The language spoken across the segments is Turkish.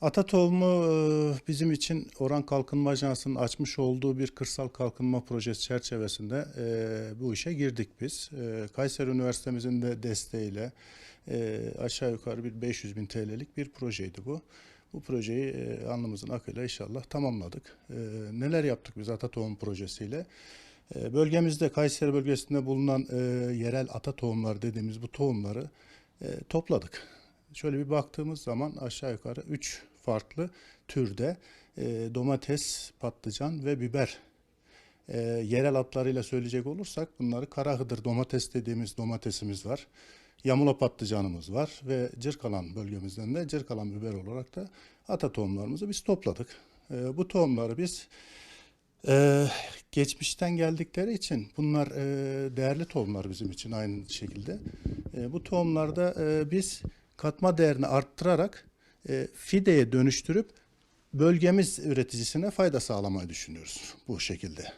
Ata tohumu bizim için Oran Kalkınma Ajansı'nın açmış olduğu bir kırsal kalkınma projesi çerçevesinde bu işe girdik biz. Kayseri Üniversitemizin de desteğiyle aşağı yukarı bir 500 bin TL'lik bir projeydi bu. Bu projeyi alnımızın akıyla inşallah tamamladık. Neler yaptık biz Ata Tohum projesiyle? Bölgemizde Kayseri bölgesinde bulunan yerel ata tohumlar dediğimiz bu tohumları topladık. Şöyle bir baktığımız zaman aşağı yukarı 3 farklı türde e, domates, patlıcan ve biber e, yerel adlarıyla söyleyecek olursak bunları Karahıdır domates dediğimiz domatesimiz var. Yamula patlıcanımız var ve Cırkalan bölgemizden de Cırkalan biber olarak da ata tohumlarımızı biz topladık. E, bu tohumları biz ee, geçmişten geldikleri için bunlar e, değerli tohumlar bizim için aynı şekilde. E, bu tohumlarda e, biz katma değerini arttırarak e, fideye dönüştürüp bölgemiz üreticisine fayda sağlamayı düşünüyoruz bu şekilde.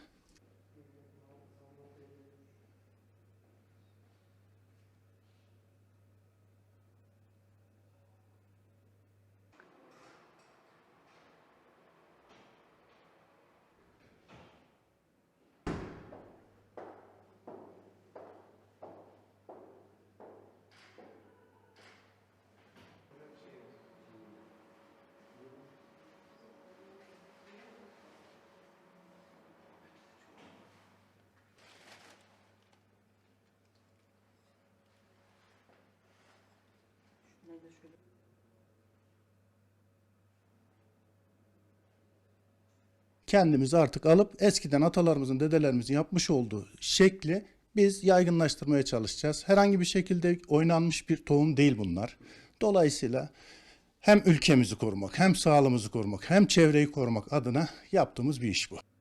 Kendimizi artık alıp eskiden atalarımızın, dedelerimizin yapmış olduğu şekli biz yaygınlaştırmaya çalışacağız. Herhangi bir şekilde oynanmış bir tohum değil bunlar. Dolayısıyla hem ülkemizi korumak, hem sağlığımızı korumak, hem çevreyi korumak adına yaptığımız bir iş bu.